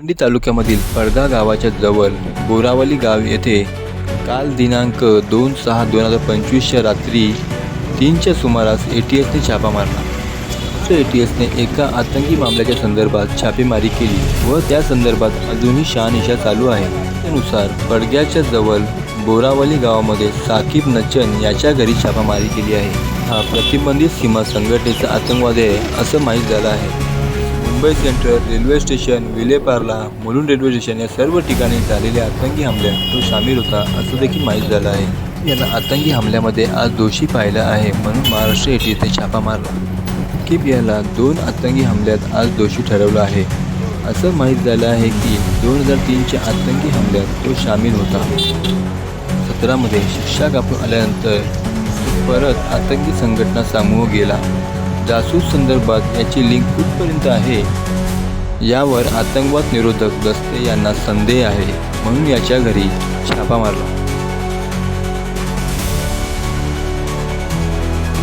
भिवंडी तालुक्यामधील पडदा गावाच्या जवळ बोरावली गाव येथे काल दिनांक दोन सहा दोन हजार पंचवीसच्या रात्री तीनच्या सुमारास ए टी एसने छापा मारला. ए टी एसने एका आतंकी मामल्याच्या संदर्भात छापेमारी केली व त्या संदर्भात अजूनही शहानिशा चालू आहे. त्यानुसार पडग्याच्या जवळ बोरावली गावामध्ये साकीब नचन याच्या घरी छापामारी केली आहे. हा प्रतिबंधित सीमा संघटनेचा आतंकवादी आहे असं माहीत झालं आहे. Mumbai central railway station Vile Parle Mulund railway station या सर्व ठिकाणी झालेल्या आतंकी हमल्यात तो सामील होता असं देखील माहीत झालं आहे. याला आतंकी हमल्यामध्ये आज दोषी पाहिला आहे म्हणून महाराष्ट्र येथे इथे छापा मारला. किप याला दोन आतंकी हमल्यात आज दोषी ठरवलं आहे. असं माहीत झालं आहे की दोन हजार तीनच्या आतंकी हमल्यात तो सामील होता. सतरामध्ये शिक्षा कापून आल्यानंतर परत आतंकी संघटना सामूह गेला. जासूस संदर्भात याची लिंक कुठपर्यंत आहे? यावर आतंकवाद निरोधक दस्ते यांना संदेह आहे. म्हणून याच्या घरी छापा मारला.